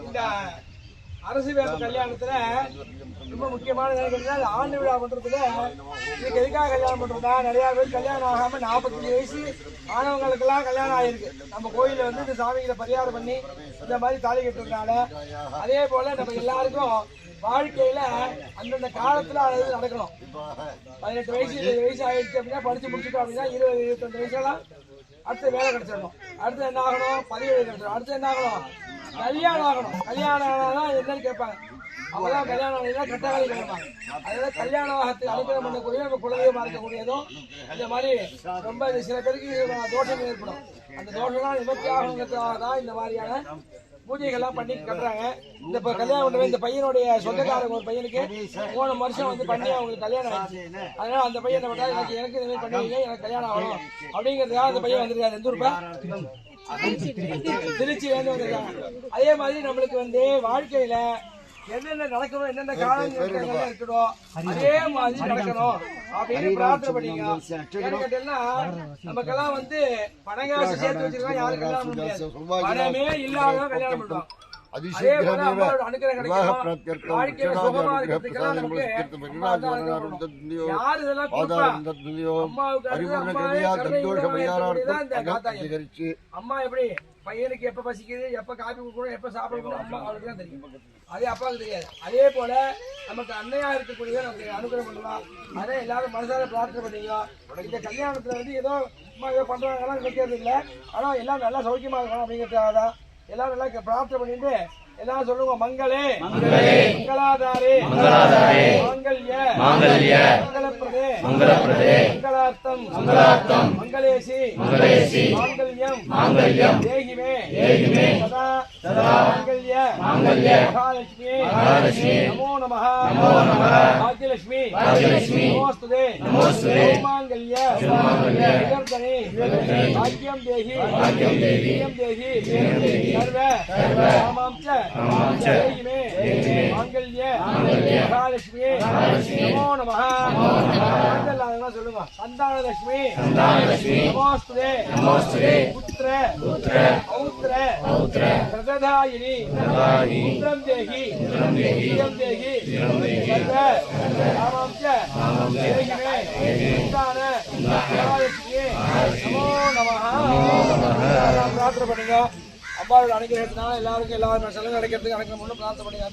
இந்த அரசு வேலை கல்யாணத்துல ரொம்ப முக்கியமான கேட்டீங்கன்னா ஆண்டு விழா பண்றதுல இதுக்கு எதுக்காக கல்யாணம் பண்றதா நிறைய பேர் கல்யாணம் ஆகாம நாற்பத்தஞ்சு வயசு ஆனவங்களுக்கெல்லாம் கல்யாணம் ஆயிருக்கு. நம்ம கோயில வந்து இந்த சாமிகளை பரிகாரம் பண்ணி இந்த மாதிரி தாலி கட்டுறதுனால அதே போல நம்ம எல்லாருக்கும் வாழ்க்கையில அந்தந்த காலத்துல அது நடக்கணும். பதினெட்டு வயசு இருபது வயசு ஆயிடுச்சு அப்படின்னா படிச்சு முடிச்சுட்டோம் அப்படின்னா இருபது இருபத்தஞ்சு வயசுலாம் அடுத்து வேலை கிடைச்சிடணும். அடுத்து என்ன ஆகணும்? பதிவு கிடைச்சிடும் அடுத்து என்ன ஆகணும்? கல்யாணம் ஆகணும். கல்யாணம் ஆனாதான் என்னன்னு கேட்பாங்க. அப்பதான் கல்யாணம் ஆனீங்கன்னா கட்டாளி கேட்பாங்க அதனால கல்யாணம் ஆகத்துக்கு அனுகிரகம் பண்ணக்கூடிய நம்ம குலதெய்வமா இருக்கக்கூடியதும் இந்த மாதிரி ரொம்ப சில பேருக்கு தோஷம் ஏற்படும். அந்த தோஷம்லாம் நிவர்த்தி ஆகணுங்கிறதுக்காக தான் இந்த மாதிரியான பூஜைகள்லாம் பண்ணி கட்டுறாங்க. இந்த இப்ப கல்யாணம் இந்த பையனுடைய சொந்தக்காரங்க ஒரு பையனுக்கு போன வருஷம் வந்து பண்ணி அவங்களுக்கு கல்யாணம் ஆயிடுச்சு. அதனால அந்த பையன் என்ன பண்ணா எனக்கு எனக்கு இந்த மாதிரி பண்ணுவீங்க எனக்கு கல்யாணம் ஆகணும். அப்படிங்கிறதுக்காக அந்த பையன் வந்திருக்காரு. எந்த ஊருப்பா? திருச்சியில இருந்து வந்திருக்காங்க அதே மாதிரி நம்மளுக்கு வந்து வாழ்க்கையில என்னென்ன நடக்கணும் என்னென்ன காலங்கள் இருக்கணும் அதே மாதிரி நடக்கணும். அப்படின்னு பிரார்த்தனை பண்ணீங்க நமக்கெல்லாம் வந்து பணங்காசு சேர்த்து வச்சிருக்கோம் யாரும் கல்யாணம் முடியாது. பணமே இல்லாத கல்யாணம். அம்மா எப்படி? பையனுக்கு எப்ப பசிக்குது எப்ப காப்பி கொடுக்கணும் எப்ப சாப்பிடணும் அவளுக்கு தான் தெரியும். அதே அப்பாவுக்கு தெரியாது. அதே போல நமக்கு அன்னையா இருக்கக்கூடிய நமக்கு அனுகிரகம் பண்ணலாம். அதே எல்லாரும் மனசார பிரார்த்தனை பண்ணீங்க இந்த கல்யாணத்துல வந்து ஏதோ அம்மா ஏதோ பண்றாங்கலாம் நினைக்கிறது இல்லை. ஆனா எல்லாம் நல்லா சௌக்கியமா இருக்கணும் அப்படிங்கிறதுக்காக தான் எல்லாரும் நல்லா பிரார்த்தனை பண்ணிட்டு எல்லாரும் சொல்லுங்க மங்களே. மங்களாதாரே. மாங்கல்ய. மாங்கல்ய. மங்களப்பிரதே. மங்களப்பிரதே. மங்களார்த்தம். மங்களார்த்தம். மங்களேசி. மங்களேசி. மாங்கல்யம். மாங்கல்யம். தேகிமே. தேகிமே. சதா. சதா. மாங்கல்ய. மாங்கல்ய மகாலட்சுமி. நமோ நமः நமோ நமः பாக்யலட்சுமி பாக்யலட்சுமி நமோஸ்துதே. நமோஸ்துதே. மாங்கல்ய சர்வமாங்கல்ய விதர்த்தனே விதர்த்தனே பாக்யம் தேஹி பாக்யம் தேஹி பிரியம் தேஹி பிரியம் தேஹி சர்வ. சர்வ. காமாம் ச காமாம் ச தேகிமே. தேகிமே. மாங்கல்ய. மாங்கல்ய. மகாலட்சுமி. மகாலட்சுமி. நமோ நமः நமோ நமः சொல்லுங்க சந்தானலட்சுமி. சந்தானலட்சுமி. நமோஸ்துதே. நமோஸ்துதே. புத்திரம் தேகி. பிரியம் தேகி. பிரியம் தேகி. சர்வ காமாம் ச காமாம் ச தேகிமே சந்தான மகாலட்சுமி நமோ நமः எல்லாம் பிரார்த்தனை பண்ணுங்க. அம்பாவோட அனுகிரகத்தினால எல்லாருக்கும் எல்லாரும் செலவு கிடைக்கிறதுக்கு எனக்கு முன்னும் பிரார்த்தனை பண்ணுங்க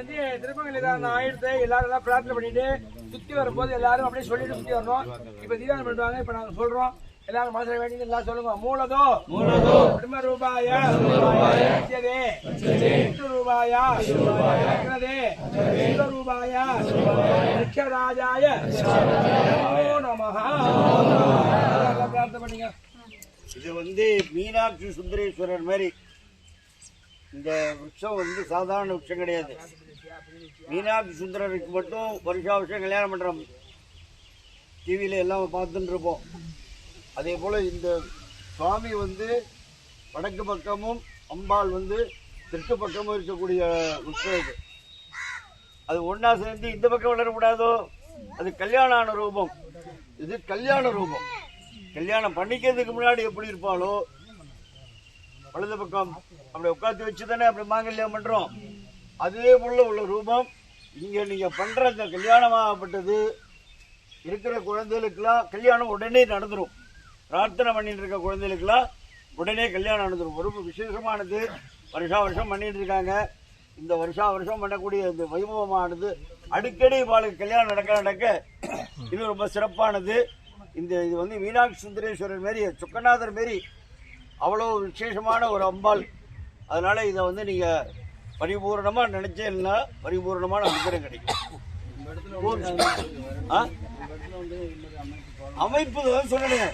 வந்து திருப்பங்கல் இதான் ஆயிடுத்து எல்லாரும் எல்லாம் பிரார்த்தனை பண்ணிட்டு சுத்தி வரும்போது எல்லாரும் அப்படியே சொல்லிட்டு சுத்தி வரணும். இப்ப தீபாவளி பண்ணுவாங்க இப்ப நாங்க சொல்றோம். எல்லாரும் மனசுல வேண்டியது எல்லாம் சொல்லுங்க. மூலதோ. மூலதோ. பிரம்ம ரூபாய. விஷ்ணு ரூபாய. அக்ரதே விஷ்ணு ரூபாய. நமோ நமஹ. பிரார்த்தனை பண்ணீங்க. இது வந்து மீனாட்சி சுந்தரேஸ்வரர் மாதிரி. இந்த விருட்சம் வந்து சாதாரண விருட்சம் கிடையாது. மீனாட்சி சுந்தரருக்கு மட்டும் வருஷா வருஷம் கல்யாணம் பண்ணுறோம் டிவியில் எல்லாம் பார்த்துட்டு இருப்போம். அதே போல் இந்த சுவாமி வந்து வடக்கு பக்கமும் அம்பாள் வந்து தெற்கு பக்கமும் இருக்கக்கூடிய விருட்சம் இது. அது ஒன்றா சேர்ந்து இந்த பக்கம் வளரக்கூடாதோ? அது கல்யாணம் ஆன ரூபம். இது கல்யாண ரூபம். கல்யாணம் பண்ணிக்கிறதுக்கு முன்னாடி எப்படி இருப்பாளோ? வலது பக்கம் அப்படி உட்காந்து வச்சு தானே அப்படி மாங்கல்யம் பண்ணுறோம் அதே போல உள்ள ரூபம். இங்கே நீங்கள் பண்ணுற இந்த கல்யாணமாகப்பட்டது இருக்கிற குழந்தைகளுக்கெல்லாம் கல்யாணம் உடனே நடந்துடும் பிரார்த்தனை பண்ணிட்டு இருக்க குழந்தைகளுக்கெல்லாம் உடனே கல்யாணம் நடந்துரும். ரொம்ப விசேஷமானது வருஷா வருஷம் பண்ணிட்டு இருக்காங்க. இந்த வருஷா வருஷம் பண்ணக்கூடிய இந்த வைபவமானது அடிக்கடி இவாளுக்கு கல்யாணம் நடக்க நடக்க இது ரொம்ப சிறப்பானது. இந்த இது வந்து மீனாட்சி சுந்தரேஸ்வரர் மாரி சுக்கநாதர் மாரி அவ்வளோ விசேஷமான ஒரு அம்பாள். அதனால் இதை வந்து நீங்கள் பரிபூர்ணமா நினைச்சேன்னா பரிபூர்ணமான அனுகிரகம் கிடைக்கும்? அமைப்பு தான் சொன்னேன்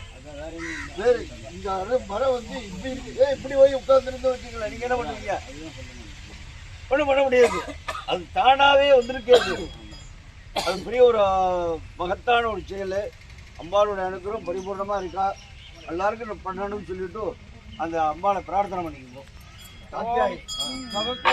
வேறு இந்த மரம் வந்து இப்படி இருக்கு. இப்படி போய் உட்கார்ந்துருந்து வச்சுக்கலாம் நீங்க என்ன பண்ணுவீங்க? ஒன்றும் பண்ண முடியாது. அது தானாவே வந்திருக்காது அது. பெரிய ஒரு மகத்தான ஒரு செயல். அம்பாளோட அனுக்கிறம் பரிபூர்ணமா இருக்கா? எல்லாருக்கும் பண்ணணும்னு சொல்லிட்டு அந்த அம்பாளை பிரார்த்தனை பண்ணிக்கணும் தாத்தியாயி. நமக்கு